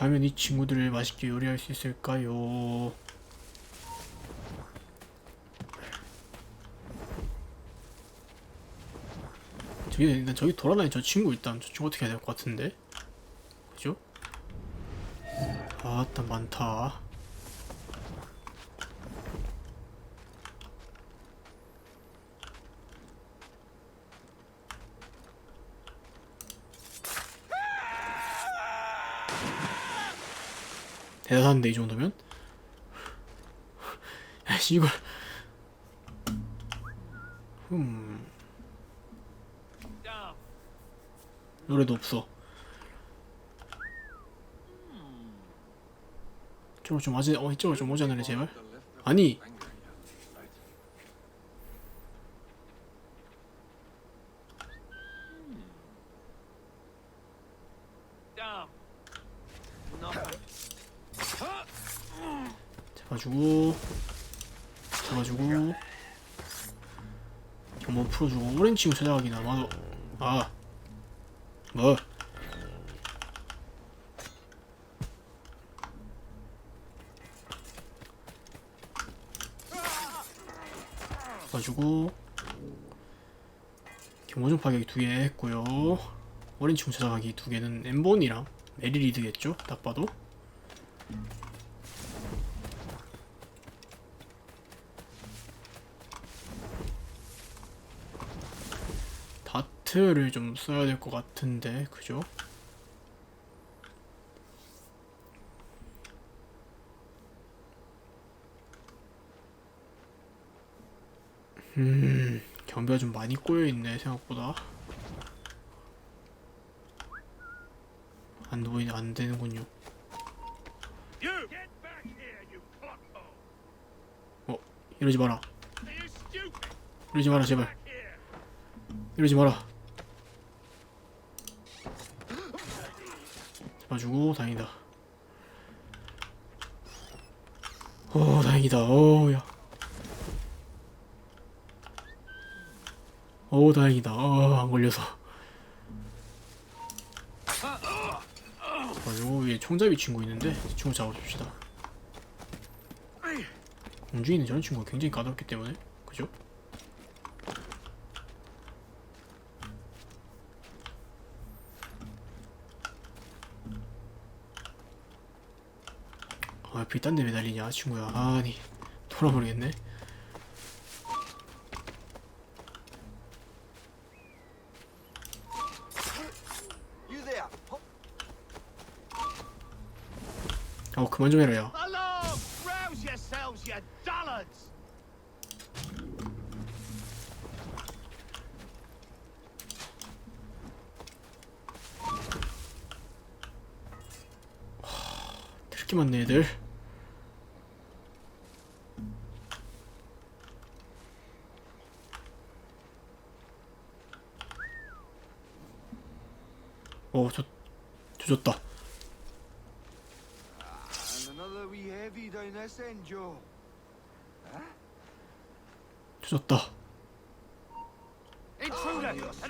하면 이 친구들을 맛있게 요리할 수 있을까요? 저기 일단 저기 돌아다니는 저 친구 일단 저 친구 어떻게 해야 될 것 같은데 그죠? 아따 많다 대단한데 이 정도면? 야씨 이걸. 음 노래도 없어. 이쪽으로 좀 와지 어 이쪽으로 좀 오자느래 제발? 아니 잡아주고 잡아주고. 경보 풀어주고. 오렌지 친구 찾아가긴 아마도 아. 뭐? 가지고. 경호중 파격이 두개 했고요. 오렌지 총 찾아가기 두 개는 엠본이랑 메리리드겠죠? 딱 봐도 다트를 좀 써야 될 것 같은데 그죠? 음 경비가 좀 많이 꼬여있네 생각보다 안 보이네 안 되는군요! 어 이러지 마라? 이러지 마라 제발! 이러지 마라 잡아주고 다행이다. 오 다행이다. 오야. 오 다행이다. 어 안 걸려서. 그리고 위에 총잡이 친구 있는데 이 친구 잡아줍시다. 있는 저런 친구가 굉장히 까다롭기 때문에. 그죠? 아, 비딴 데 매달리냐, 친구야. 아니, 돌아버리겠네. 아, 그만 좀 해라, 야. Along! Rouse yourselves, you dullards! 이렇게 많네, 애들. 어, 저, 조졌다. And another wee heavy down this end, Joe. 조졌다. Intruder! I need some help here!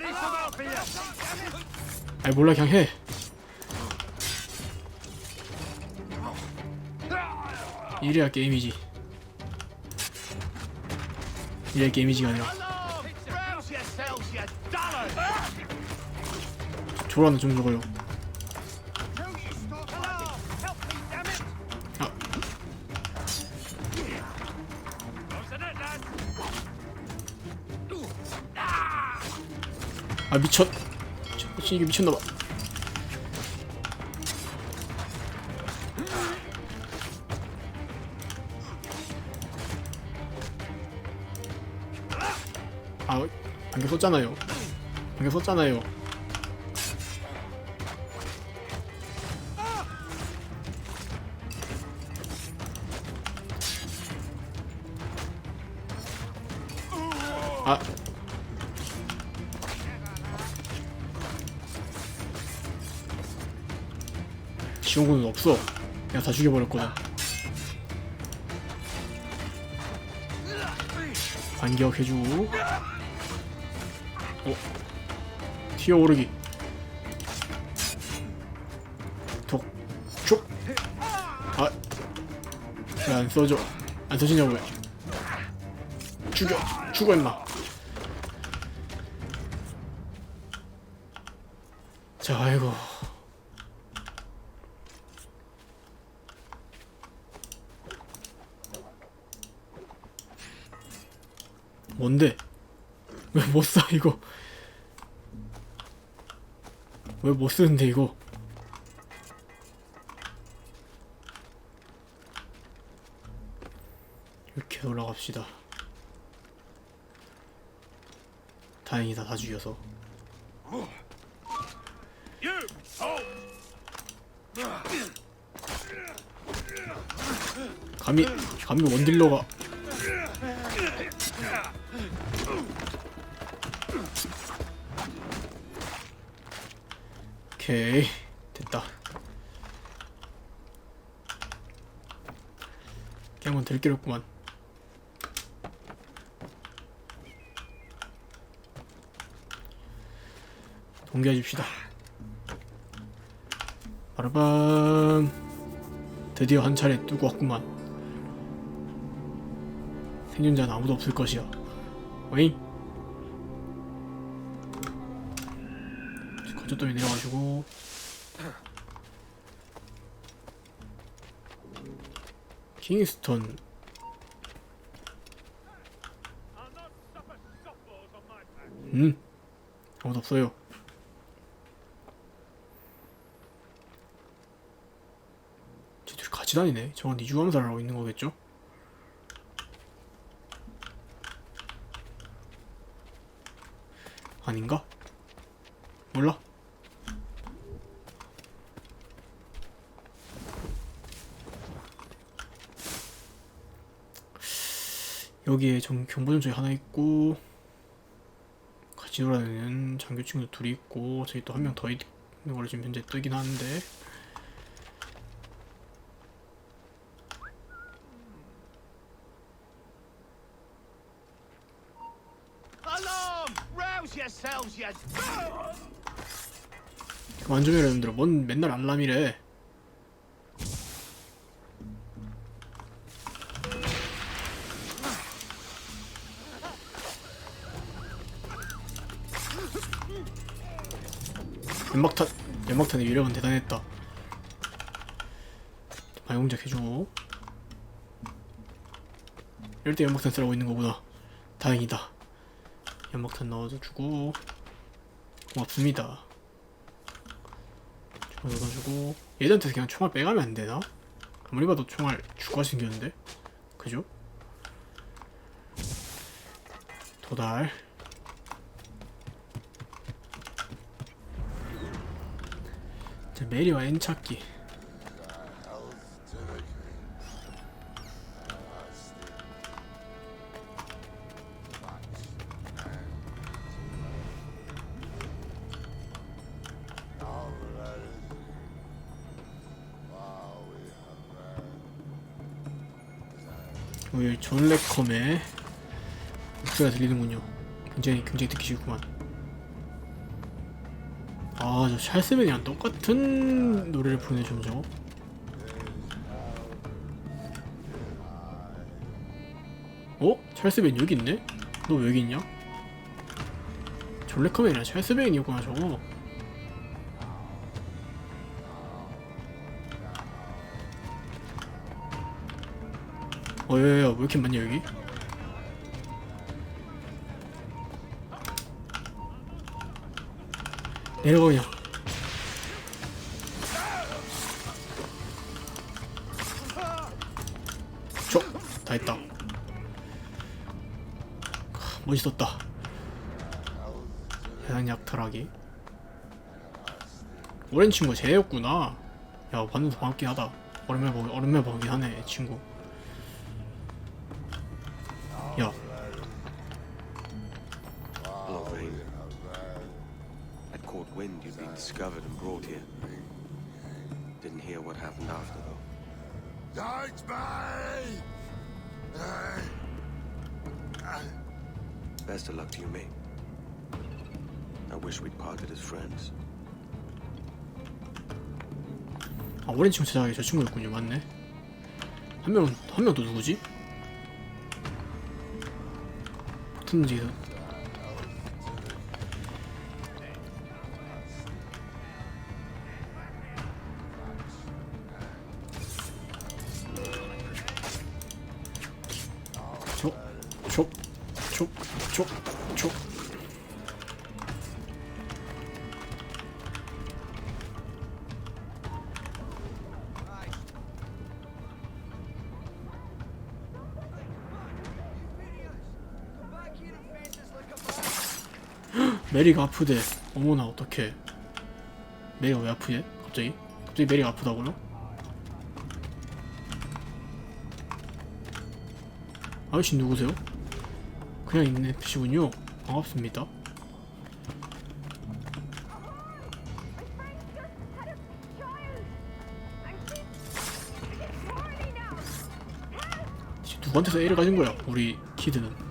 아이, 몰라, 그냥 해. 이래야 게임이지. 이래야 게임이지가 아니라. 조라는 좀 적어요. 아 미쳤. 이게 미쳤나봐. 아, 안경 썼잖아요. 안경 썼잖아요. 아, 지원군은 없어. 내가 다 죽여버렸거든. 반격해주고. 어? 튀어오르기. 독. 슉. 아, 왜 안 써져? 안 써지냐고요? 죽여, 죽어 임마. 자, 아이고. 뭔데? 왜 못 써 이거? 왜 못 쓰는데 이거? 이렇게 올라갑시다. 다행이다 다 죽여서. 감히 감히 원딜러가 오케이. 됐다. 그냥 들기렸구만. 동기화줍시다. 바르밤. 드디어 한 차례 뚜고 왔구만. 생존자는 아무도 없을 것이야. 어잉? 거쪽더위 내려가지고 킹스턴. 음 아무도 없어요 쟤 둘이 같이 다니네 저건 니주감사를 하고 있는 거겠죠? 아닌가? 몰라 여기에 좀 경보전쪽이 하나 있고 같이 놀아다니는 장교 친구 둘이 있고 저기 또 한 명 더 있는 걸로 지금 현재 뜨긴 하는데. 해라 여러분들 뭔 맨날 알람이래 연막탄 연막탄의 위력은 대단했다. 발공작 해주고 이럴 때 연막탄 쓰라고 있는 거구나. 다행이다. 연막탄 넣어주고 고맙습니다. 총알 넣어주고 얘들한테 그냥 총알 빼가면 안 되나? 아무리 봐도 총알 주가 생겼는데? 그죠? 도달 메리와 엔 찾기 여기 존 레컴의 목소리가 들리는군요. 굉장히 굉장히 듣기 쉽구만. 아, 저 찰스맨이랑 똑같은 노래를 부르네 좀 저거. 어? 찰스맨 여기 있네? 너 왜 여기 있냐? 존 레컴이랑 찰스맨이었구나 저거. 어, 야, 왜 이렇게 많냐, 여기? 내려가, 그냥. 다 했다. 하, 멋있었다. 해당 약탈하기. 오랜 친구가 쟤였구나. 야, 봤는데 반갑긴 하다. 오랜만에 보기, 오랜만에 보긴 하네, 이 친구. 오렌지 찾아가기 저 친구였군요. 맞네. 한 명은 한명 또 누구지? 붙었는지 촉촉 촉 촉 촉 메리가 아프대 어머나 어떡해 메리가 왜 아프지? 갑자기? 갑자기 메리가 아프다고요? 아저씨 누구세요? 그냥 있는 NPC군요 반갑습니다 누구한테서 A를 가진 거야 우리 키드는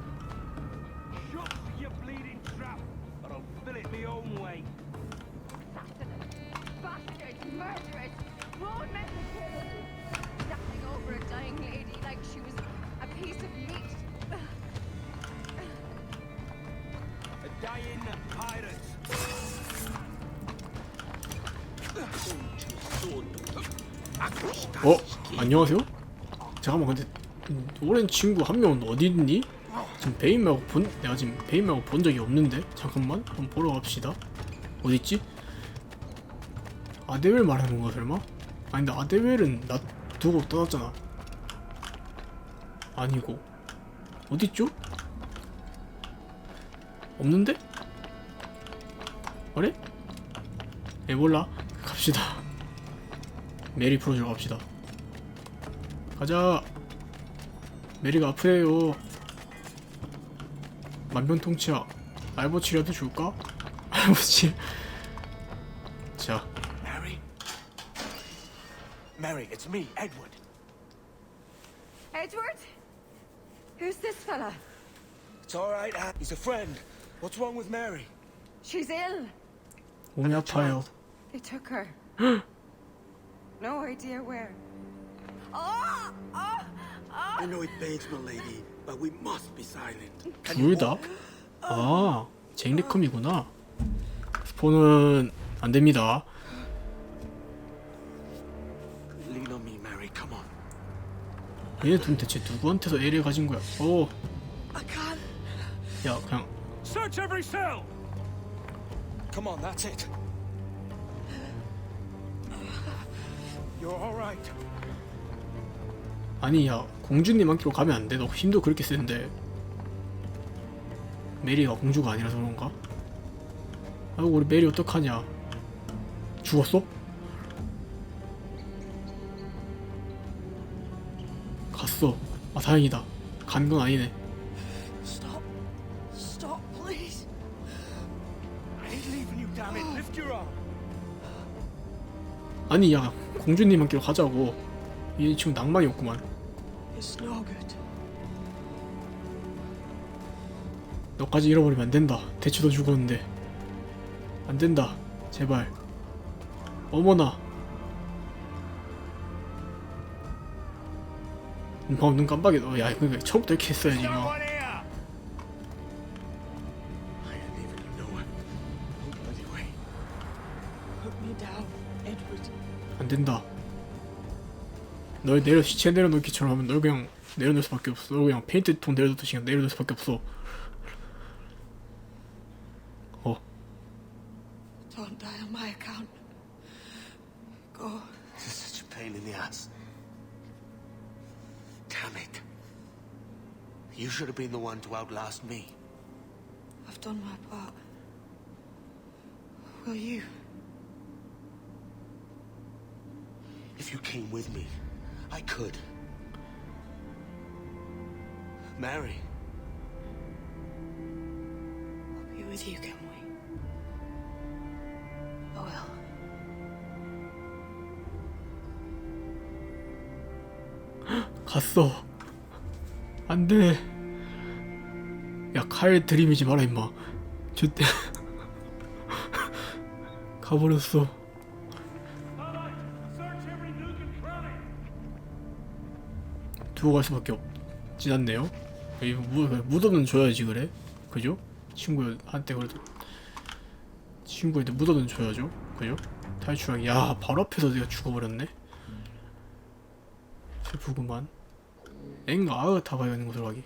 어? 안녕하세요? 잠깐만 근데 음, 오랜 친구 한 명은 어디 있니? 지금 베인 말고 본 내가 지금 베인 말고 본 적이 없는데 잠깐만 한번 보러 갑시다 어디 있지? 아데웰 말하는 건가 설마? 아니 근데 아데웰은 나 두고 떠났잖아 아니고 어디 있죠? 없는데? 그래? 에 몰라 갑시다 메리 풀어주러 갑시다. 가자. 메리가 아프대요. 만병통치약. 알보치라도 줄까? 알보치. Mary, it's me, Edward. Edward? Who's this fella? It's all right. uh, He's a friend. What's wrong with Mary? She's ill. 몸이 아파요. They took her. no idea where. Oh! Oh! I know it pains my lady, but we must be silent. 둘 다? 아, 잭리컴이구나. 스폰은 안 됩니다. 얘네 둘 대체 누구한테서 애를 가진 거야? 어, I can't. 야, 그냥 Search every cell! Come on, that's it. You're all right. 아니 야 공주님한테로 가면 안 돼. 너 힘도 그렇게 센데. 메리가 공주가 아니라서 그런가? 아이고 우리 메리 어떡하냐? 죽었어? 갔어. 아 다행이다. 간 건 아니네. Stop. Stop, please. I ain't leaving you, damn it. Lift your arm. 아니 야 공주님한테로 가자고. 얘 지금 낭만이 없구만. It's no good. 너까지 잃어버리면 안 된다. 대추도 죽었는데. 안 된다. 제발. 어머나. 방금 눈 깜빡이. 어, 야, 그러니까 처음부터 이렇게 했어야지. Edward. 안 된다. 널 내려 시체 내려놓기처럼 하면 널 그냥 내려놓을 수밖에 없어. 널 그냥 페인트 통 내려놓듯이 그냥 내려놓을 수밖에 없어. 어, You should have been the one to outlast me. I've done my part. Will you? If you came with me, I could. Mary, I'll be with you, can we? I will. 갔어. 안 돼. 야, 칼 들이미지 마라, 임마. 저때 가버렸어. 들어갈 수밖에 없지 않네요. 이거 무덤은 줘야지 그래, 그죠? 친구한테 그래도 친구한테 무덤은 줘야죠, 그죠? 탈출하기. 야, 바로 앞에서 내가 죽어버렸네. 슬프구만. 엥가 아으 다 하는 곳으로 가기.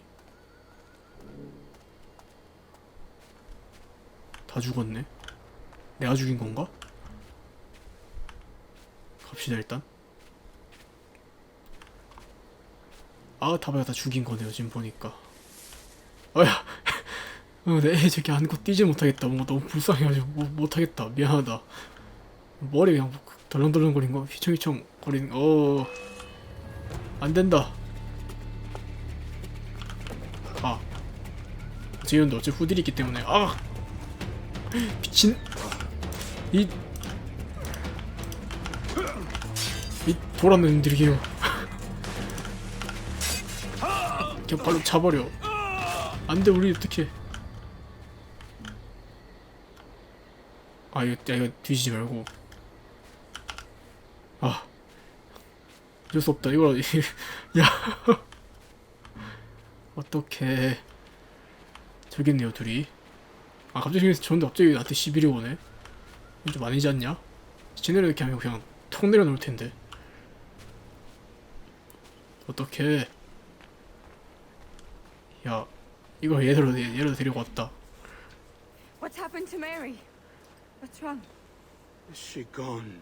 다 죽었네. 내가 죽인 건가? 갑시다 일단. 아 다바야 다 죽인 거네요 지금 보니까. 어야. 어, 내애 저기 안고 뛰지 못하겠다. 뭔가 너무 불쌍해가지고 못, 못하겠다. 미안하다. 머리 그냥 덜렁덜렁거린 거 휘청휘청 거리는 어. 안 된다. 지금도 어째 후딜이 있기 때문에 아. 미친 이. 이 돌아는 들이게요. 그냥 발로 차버려. 안돼 우리 어떻게? 아 이거 야 이거 뒤지지 말고. 아. 어쩔 수 없다 이거 야 어떻게 있네요 둘이 아 갑자기 저런데 갑자기 나한테 시비를 오네 좀 아니지 않냐? 쟤네를 이렇게 하면 그냥 톡 내려놓을 텐데 어떻게 야 이거 얘들로 얘로 데리고 왔다 What's happened to Mary? What's wrong? Is she gone?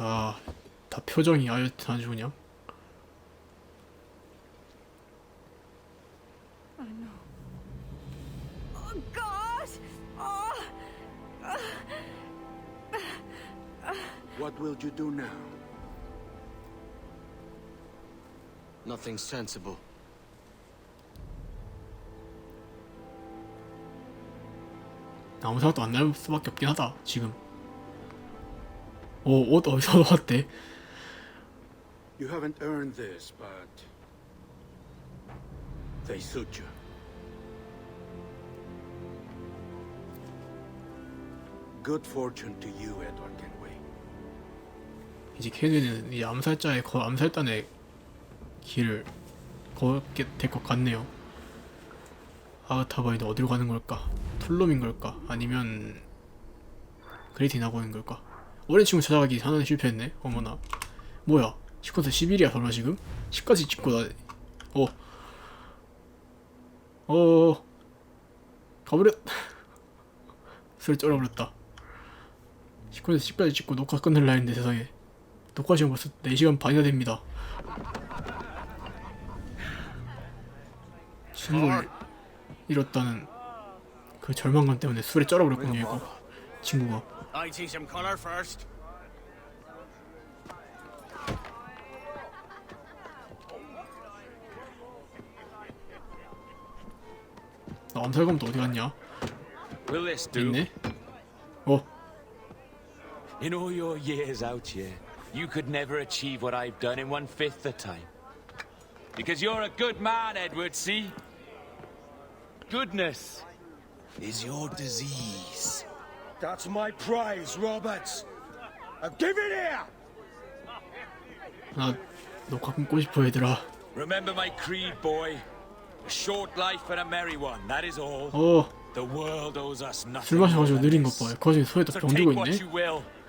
야, 다 표정이 아주 아주 그냥 do now? Nothing sensible. 아무 생각도 안 날 수밖에 없긴 하다 지금 어옷 어디서 나왔대 You haven't earned this, but they suit you. Good fortune to you, Edward Kenway. 이제 케이드는 이 암살자의 거 암살단의 길을 걷게 될 것 같네요 아가타바이도 어디로 가는 걸까 툴롬인 걸까 아니면 그레이티나고인 걸까 어린 친구 찾아가기 하나는 실패했네 어머나 뭐야 10컨트 11이야 설마 지금? 10까지 찍고 나 어. 어. 가버렸. 소리 쩔어버렸다. 10컨트 10까지 찍고 녹화 끝낼라 했는데 세상에. 녹화 시간 벌써 4시간 반이나 됩니다. 친구를 잃었다는 그 절망감 때문에 술에 쩔어버렸군요 이거. 친구가. 나 암살검 또 어디 갔냐? 있네. 어. In all your years out here, you could never achieve what I've done in one fifth the time. Because you're a good man, Edward, see? Goodness is your disease. That's my prize, Roberts. Now give it here! 나 녹화 끊고 싶어 얘들아. Remember my creed, boy. A short life but a merry one, that is all. 어. The world owes us nothing. 술 마셔가지고 more 느린 than 것 this. 봐. 그 와중에 손에다 So 병 take 들고 what 있네.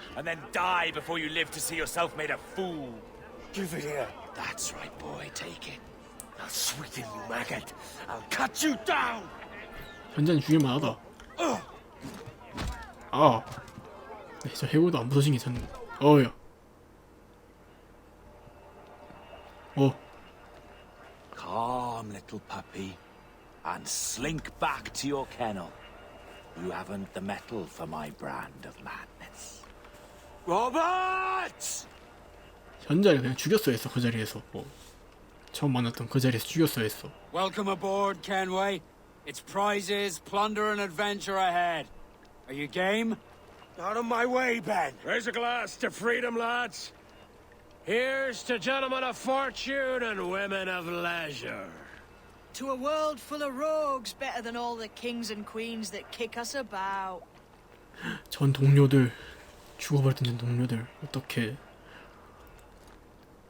you will, and then die before you live to see yourself made a fool. Give it here. That's right, boy. Take it. I'll sweeten you, maggot. I'll cut you down! 현재는 죽일만 하다. 아. 네, 저 해고도 안 부서진 게 참. 어우야. 어. Calm, little puppy, and slink back to your kennel. You haven't the mettle for my brand of madness. Roberts! 현자를 그냥 죽였어야 했어 그 자리에서. 뭐. 처음 만났던 그 자리에서 죽였어야 했어. Welcome aboard, Kenway. It's prizes, plunder, and adventure ahead. Are you game? Out of my way, Ben. Raise a glass to freedom, lads. Here's to gentlemen of fortune and women of leisure. To a world full of rogues better than all the kings and queens that kick us about. 전 동료들 죽어버렸던 전 동료들 어떻게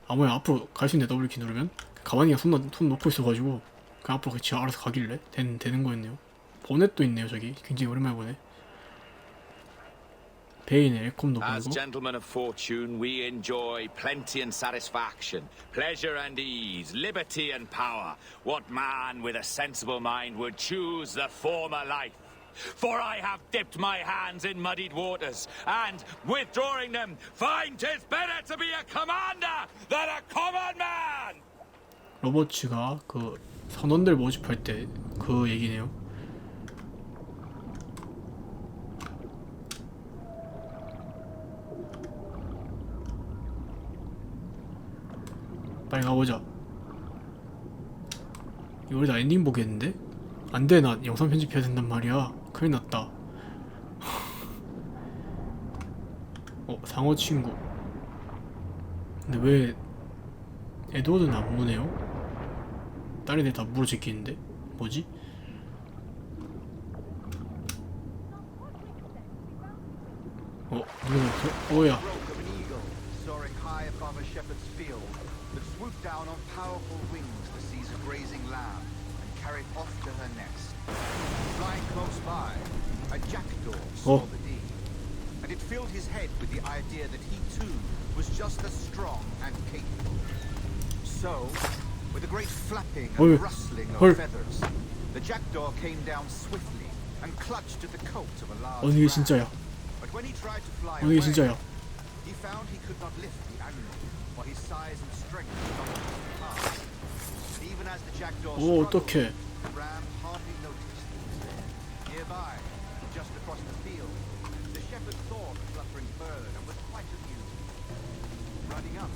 아무야 앞으로 갈 수 있는데 더블키 누르면 가만히 손, 손 놓고 있어가지고 그냥 앞으로 그냥 알아서 가길래 된, 되는 거였네요 보넷도 있네요 저기 굉장히 오랜만에 보네 베인의 에콤도 보고 gentlemen of fortune, we enjoy plenty and satisfaction, pleasure and ease, liberty and power. What man with a sensible mind would choose the former life? For I have dipped my hands in muddied waters, and, withdrawing them, find 'tis better to be a commander than a common man! 로버츠가 그 선원들 모집할 때 그 얘기네요 빨리 가보자 우리 다 엔딩 보겠는데? 안 돼 나 영상 편집해야 된단 말이야 큰일 났다 어 상어 친구 근데 왜 에드워드는 안 무네요? 다른 애다 물어 제끼는데 뭐지? 어 누가 저 어야 nest. Flying close by, a jackdaw saw Oh. the deed, and it filled his head with the idea that he too was just as strong and capable. So, with a great flapping and 헐. rustling of 헐. feathers, the jackdaw came down swiftly and clutched at the coat of a large 어느 게 ram. 진짜야 But when he tried to fly 어느 게 away, 진짜야 he found he could not lift the animal, for his size and strength was not up to the task. And even as the jackdaw 오 struggled, 어떡해 the ram hardly noticed. Nearby, just across the field, the shepherd saw the fluttering bird and was quite amused. Running up,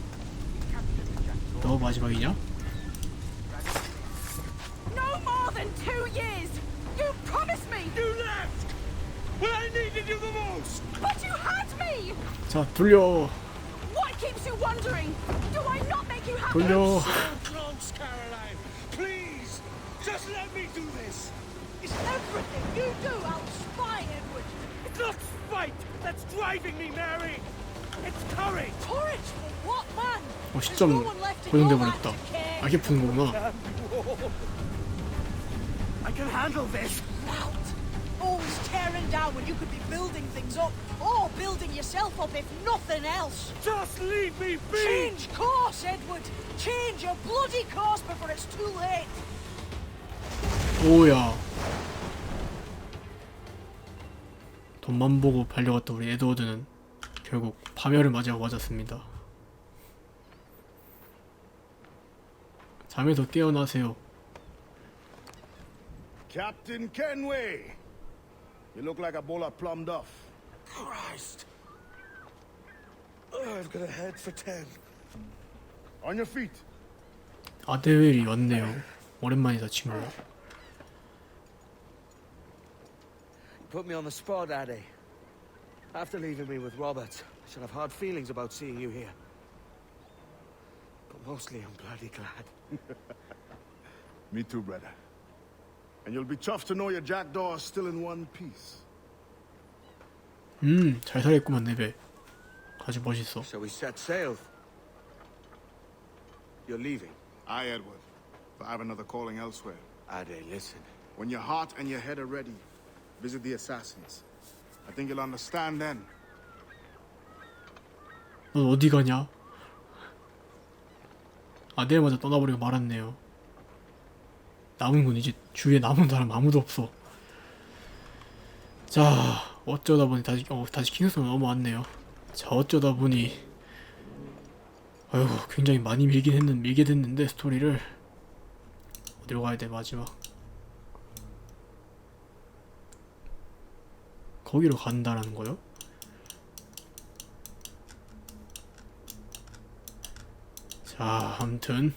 he captured the jackdaw. 너 마지막이냐? No more than two years! You promised me! You left! When I needed you the most! But you had me! 자 돌려 What keeps you wondering? Do I not make you happy? 돌려 let me do this! Is everything you do out spying, Edward? It's not spite that's driving me, Mary! It's courage! Courage for what, man? 어 There's 시점 no one left in 고정돼 your land 버렸다 to care. 알게 푸는 거구나 I can handle this! Out. Always tearing down when you could be building things up, or building yourself up if nothing else. Just leave me be! Change course, Edward. Change your bloody course before it's too late. 오야 돈만 보고 발려갔던 우리 에드워드는 결국 파멸을 맞이하고 맞았습니다 잠에서 깨어나세요 Captain Kenway! You look like a bowl of plum duff. Christ! I've got a head for ten. On your feet. 아데웰이 왔네요 오랜만이다 친구야 Put me on the spot, Addy. After leaving me with Robert, I should have hard feelings about seeing you here. But mostly I'm bloody glad. Me too, brother. And you'll be chuffed to know your jackdaw is still in one piece. 음잘 살겠구만 내배 아주 멋있어 So we set sail. You're leaving. Aye, Edward. But I have another calling elsewhere. Ade, listen. When your heart and your head are ready, visit the assassins. I think you'll understand then. 넌 어디 가냐? 아데웰 먼저 떠나버리고 말았네요 남은 건 이제 주위에 남은 사람 아무도 없어 자 어쩌다 보니 다시 어 다시 킹스로 넘어왔네요 자 어쩌다 보니 아이고 굉장히 많이 밀긴 했는 밀게 됐는데 스토리를 어디로 가야 돼 마지막 거기로 간다라는 거요? 자 아무튼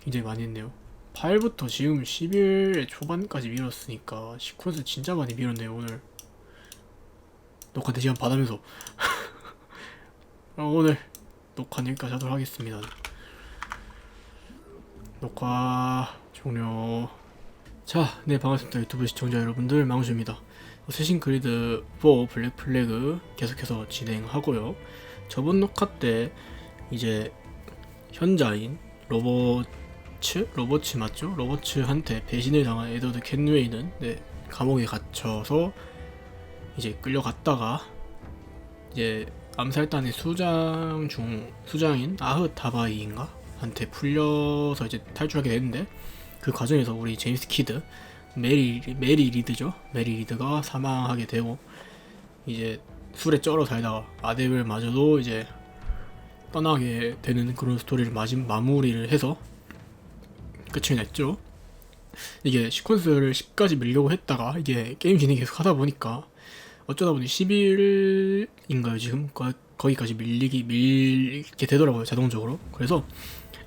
굉장히 많이 했네요. 8부터 지금 10일 초반까지 밀었으니까 시퀀스 진짜 많이 밀었네요 오늘. 녹화 4시간 받으면서. 그럼 오늘 녹화는 여기까지 하도록 하겠습니다. 녹화 종료 자, 네 반갑습니다 유튜브 시청자 여러분들. 망주입니다. 세신 그리드 4 블랙 플래그 계속해서 진행하고요. 저번 녹화 때 이제 현자인 로버츠 로버츠 맞죠? 로버츠한테 배신을 당한 에드워드 켄웨이는 네, 감옥에 갇혀서 이제 끌려갔다가 이제 암살단의 수장 중 수장인 아흐 다바이인가 한테 풀려서 이제 탈출하게 되는데 그 과정에서 우리 제임스 키드 메리 메리 리드죠 메리 리드가 사망하게 되고 이제 술에 쩔어 살다가 아데벨마저도 이제 떠나게 되는 그런 스토리를 마지, 마무리를 해서 끝을 냈죠. 이게 시퀀스를 10까지 밀려고 했다가 이게 게임 진행 계속 하다 보니까 어쩌다 보니 11인가요 지금 거, 거기까지 밀리기 밀게 되더라고요 자동적으로. 그래서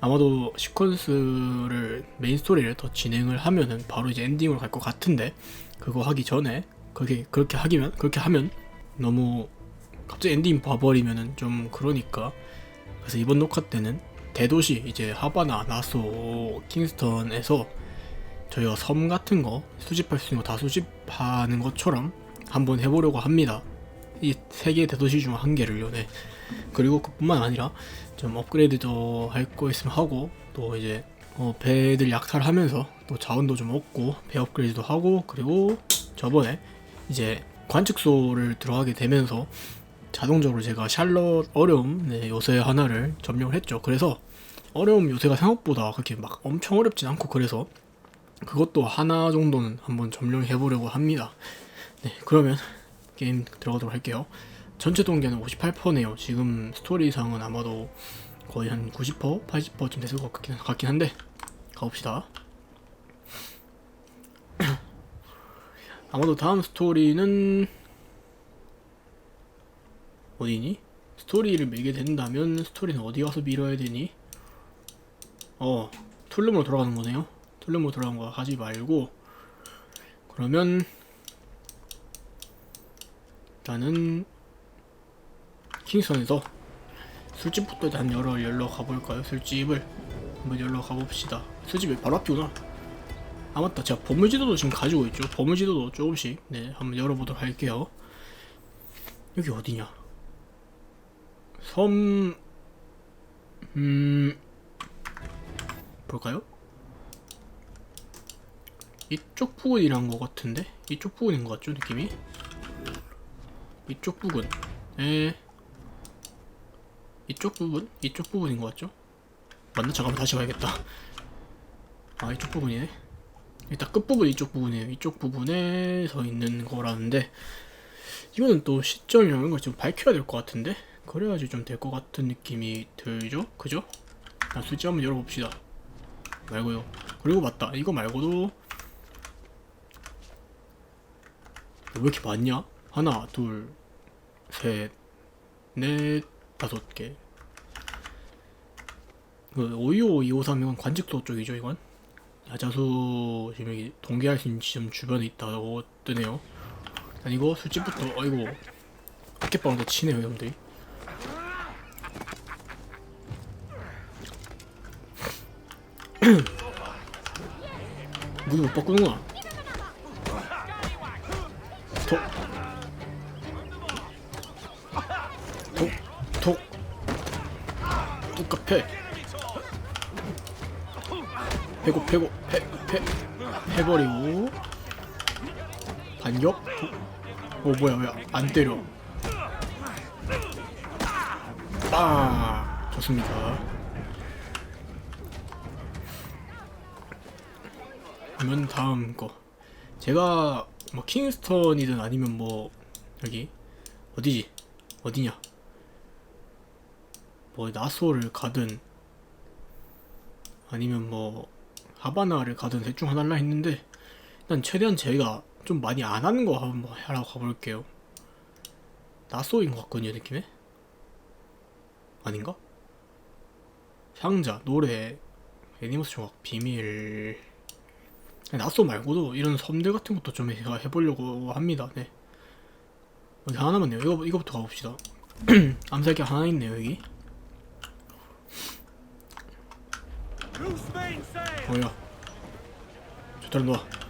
아마도 시퀀스를 메인 스토리를 더 진행을 하면은 바로 이제 엔딩으로 갈 것 같은데 그거 하기 전에 그게 그렇게 하기면 그렇게 하면 너무 갑자기 엔딩 봐버리면은 좀 그러니까 그래서 이번 녹화 때는 대도시 이제 하바나 나소 킹스턴에서 저희가 섬 같은 거 수집할 수 있는 거 다 수집하는 것처럼 한번 해보려고 합니다. 이 세 개 대도시 중 한 개를요. 네. 그리고 그뿐만 아니라 좀 업그레이드도 할거 있으면 하고 또 이제 어, 배들 약탈하면서 또 자원도 좀 얻고 배 업그레이드도 하고 그리고 저번에 이제 관측소를 들어가게 되면서 자동적으로 제가 샬럿 어려움 네, 요새 하나를 점령을 했죠. 그래서 어려움 요새가 생각보다 그렇게 막 엄청 어렵진 않고 그래서 그것도 하나 정도는 한번 점령해 보려고 합니다. 네, 그러면 게임 들어가도록 할게요. 전체 동계는 58%네요. 지금 스토리상은 아마도 거의 한 90%, 80%쯤 됐을 것 같긴, 같긴 한데 가봅시다. 아마도 다음 스토리는 어디니? 스토리를 밀게 된다면 스토리는 어디 가서 밀어야 되니? 어, 툴룸으로 돌아가는 거네요. 툴룸으로 돌아가는 거 하지 말고 그러면 일단은 킹선에서 술집부터 일단 열어 열러 가볼까요? 술집을 한번 열러 가봅시다. 술집이 바로 앞이구나. 아 맞다, 제가 보물지도도 지금 가지고 있죠. 보물지도도 조금씩 네 한번 열어보도록 할게요. 여기 어디냐? 섬... 음... 볼까요? 이쪽 부근이란 것 같은데? 이쪽 부근인 것 같죠, 느낌이? 이쪽 부근. 에... 이쪽 부분? 이쪽 부분인 것 같죠? 맞나? 잠깐만 다시 봐야겠다. 아, 이쪽 부분이네. 일단 끝부분 이쪽 부분이에요. 이쪽 부분에 서 있는 거라는데 이거는 또 시점이랑 이런 걸좀 밝혀야 될 것 같은데? 그래야지 좀 될 것 같은 느낌이 들죠? 그죠? 자, 술집 한번 열어봅시다. 말고요. 그리고 맞다. 이거 말고도 왜 이렇게 많냐? 하나, 둘, 셋, 넷, 다섯 개. 그 525, 253이건 관직도 쪽이죠, 이건? 야자수 지금 여기 동계할 수 있는 지점 주변에 있다고 뜨네요. 아니고 술집부터 어이구 어깨빵도 치네요, 여러분들이. 문을 못 바꾸는구나. 똑같아. 패고 패고 패, 패, 패버리고. 반격? 어 뭐야 왜 안 때려. 아 좋습니다. 그러면 다음 거. 제가 뭐 킹스턴이든 아니면 뭐 여기? 어디지? 어디냐 뭐 나소를 가든 아니면 뭐 하바나를 가든 셋 중 하나라 했는데 일단 최대한 제가 좀 많이 안 하는 거 한번 하라고 가볼게요. 나소인 것 같거든요 느낌에? 아닌가? 상자, 노래, 애니머스 조각, 비밀. 나소 말고도 이런 섬들 같은 것도 좀 해보려고 합니다. 네. 여기 하나 남았네요. 이거, 이거부터 가봅시다. 암살기 하나 있네요 여기 뭐야? 저따라 놓아